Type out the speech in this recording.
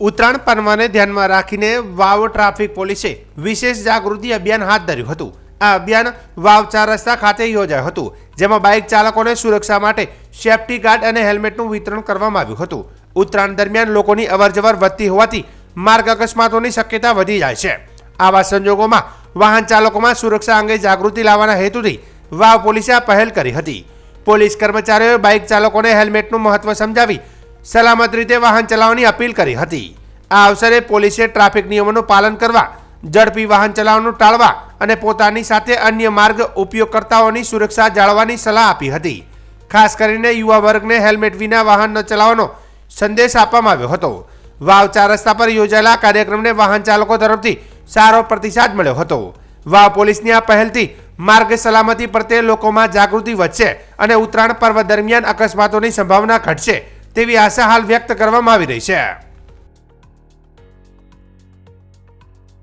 ઉત્તરાયણ પર્વને ધ્યાનમાં રાખીને વાવ ટ્રાફિક પોલીસે વિશેષ જાગૃતિ અભિયાન હાથ ધર્યું હતું. આ અભિયાન વાવ ચાર રસ્તા ખાતે યોજાયું હતું, જેમાં બાઇક ચાલકોને સુરક્ષા માટે સેફટી ગાર્ડ અને હેલ્મેટનું વિતરણ કરવામાં આવ્યું હતું. ઉત્તરાયણ દરમિયાન લોકોની અવરજવર વધતી હોવાથી માર્ગ અકસ્માતોની શક્યતા વધી જાય છે. આવા સંજોગોમાં વાહન ચાલકોમાં સુરક્ષા અંગે જાગૃતિ લાવવાના હેતુથી વાવ પોલીસે આ પહેલ કરી હતી. પોલીસ કર્મચારીઓએ બાઇક ચાલકોને હેલ્મેટનું મહત્વ સમજાવી સલામત રીતે વાહન ચલાવવાની અપીલ કરી હતી. આ અવસરે પોલીસે ટ્રાફિક નિયમોનું પાલન કરવા, ઝડપી વાહન ચલાવવાનું ટાળવા અને પોતાની સાથે અન્ય માર્ગ ઉપયોગકર્તાઓની સુરક્ષા જાળવવાની સલાહ આપી હતી. ખાસ કરીને યુવા વર્ગને હેલ્મેટ વિના વાહન ન ચલાવવાનો સંદેશ આપવામાં આવ્યો હતો. વાવ ચાર રસ્તા પર યોજાયેલા કાર્યક્રમને વાહન ચાલકો તરફથી સારો પ્રતિસાદ મળ્યો હતો. વાવ પોલીસની આ પહેલથી માર્ગ સલામતી પ્રત્યે લોકોમાં જાગૃતિ વધશે અને ઉત્તરાયણ પર્વ દરમિયાન અકસ્માતોની સંભાવના ઘટશે. તેવી આશા હાલ વ્યક્ત કરવામાં આવી રહી છે.